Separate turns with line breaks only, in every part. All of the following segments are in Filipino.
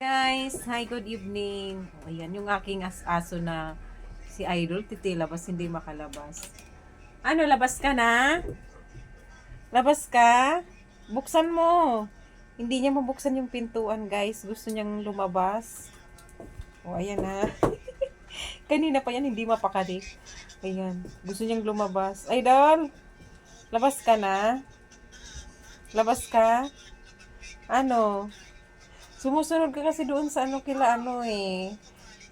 Guys, hi, good evening. O, Ayan, yung aking as-aso na si Idol, titilabas, hindi makalabas. Ano, labas ka na? Labas ka? Buksan mo. Hindi niya mabuksan yung pintuan, guys. Gusto niyang lumabas. O, ayan na. Kanina pa yan, hindi mapakali. Ayan, gusto niyang lumabas. Idol, labas ka na? Labas ka? Ano? Sumusunod ka kasi doon sa ano kila ano eh.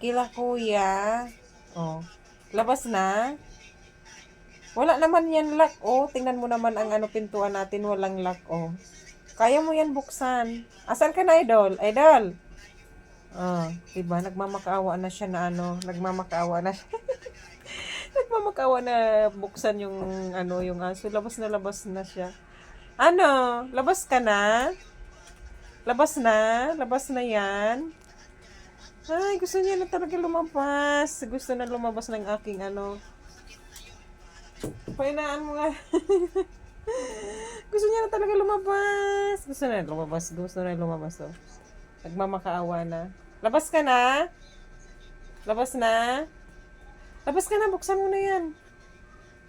Kila kuya. Oh. Labas na. Wala naman yan lock oh. Tingnan mo naman ang ano pintuan natin walang lock oh. Kaya mo yan buksan. Asan ka na idol? Idol. Ah, diba? Nagmamakaawa na siya na ano, nagmamakaawa na siya. nagmamakaawa na buksan yung ano, yung aso. Labas na labas na siya. Ano? Labas ka na? Labas na? Labas na yan? Ay, gusto niya na talaga lumabas. Gusto na lumabas ng aking ano. Painaan mo nga. gusto niya na talaga lumabas. Gusto na lumabas. Gusto na lumabas. Oh. Nagmamakaawa na. Labas ka na? Labas na? Labas ka na. Buksan mo na yan.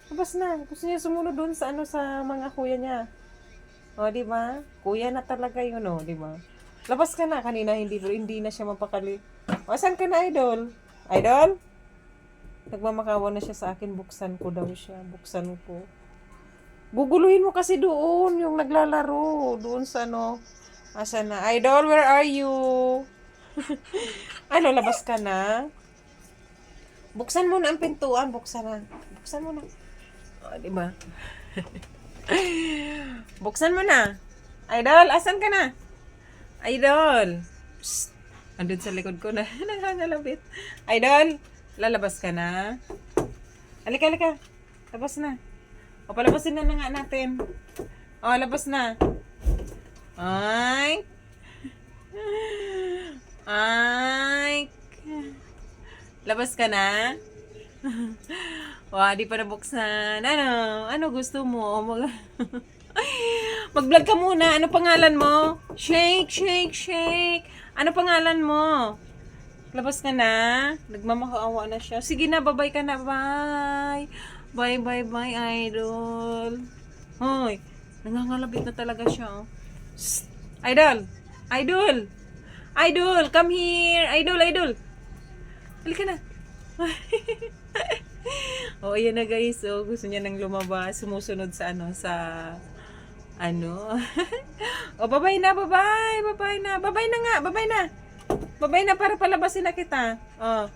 Labas na. Gusto niya sumunod doon sa ano sa mga kuya niya. O, di ba? Kuya na talaga yun, o, di ba? Labas ka na. Kanina hindi, hindi na siya mapakali. O, saan ka na, idol? Idol? Nagmamakawa na siya sa akin. Buksan ko daw siya. Buksan ko. Guguluhin mo kasi doon, yung naglalaro. Doon sa ano. Asa na? Idol, where are you? ano, labas ka na? Buksan mo na ang pintuan. Buksan na. Buksan mo na. O, di ba? Buksan mo na. Idol, asan ka na? Idol. Psst. Andun sa likod ko na nangangalabit. Idol, lalabas ka na? Halika, halika. Labas na. O, palabasin na na nga natin. O, labas na. Ay. Ay. Labas ka na? Wow, di pa nabuksan. Ano? Ano gusto mo? Mag Mag-vlog ka muna. Ano pangalan mo? Shake, shake, shake. Ano pangalan mo? Labas ka na? Nagmamakaawa na siya. Sige na, babay ka na. Bye. Bye, bye, bye, idol. Hoy, nangangalabit na talaga siya. Oh. Idol! Idol! Idol! Come here! Idol, idol! Halika na. oh, ayan na guys. So, gusto niya nang lumabas. Sumusunod sa ano, sa ano. oh, babay na, babay. Babay na. Babay na nga, babay na. Babay na para palabasin na kita. Oh.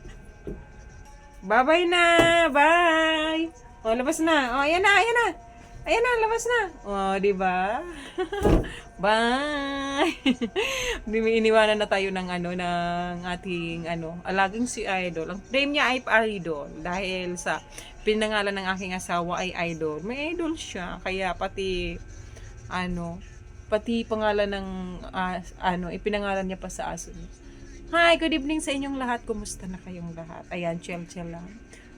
Babay na. Bye. Oh, labas na. Oh, ayan na, ayan na. Ayan na, labas na. Oh, di ba? Bye. Iniwanan na tayo ng ano ng ating ano, alaging si Idol. Ang name niya ay Idol dahil sa pinangalan ng aking asawa ay Idol. May idol siya kaya pati ano, pati pangalan ng ah, ano, ipinangalan niya pa sa aso niya. Hi, good evening sa inyong lahat. Kumusta na kayong lahat? Ayan, chill chill lang.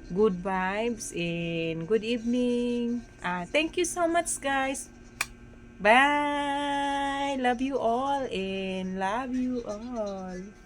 Good vibes and good evening. Ah, thank you so much guys. Bye. Love you all and love you all.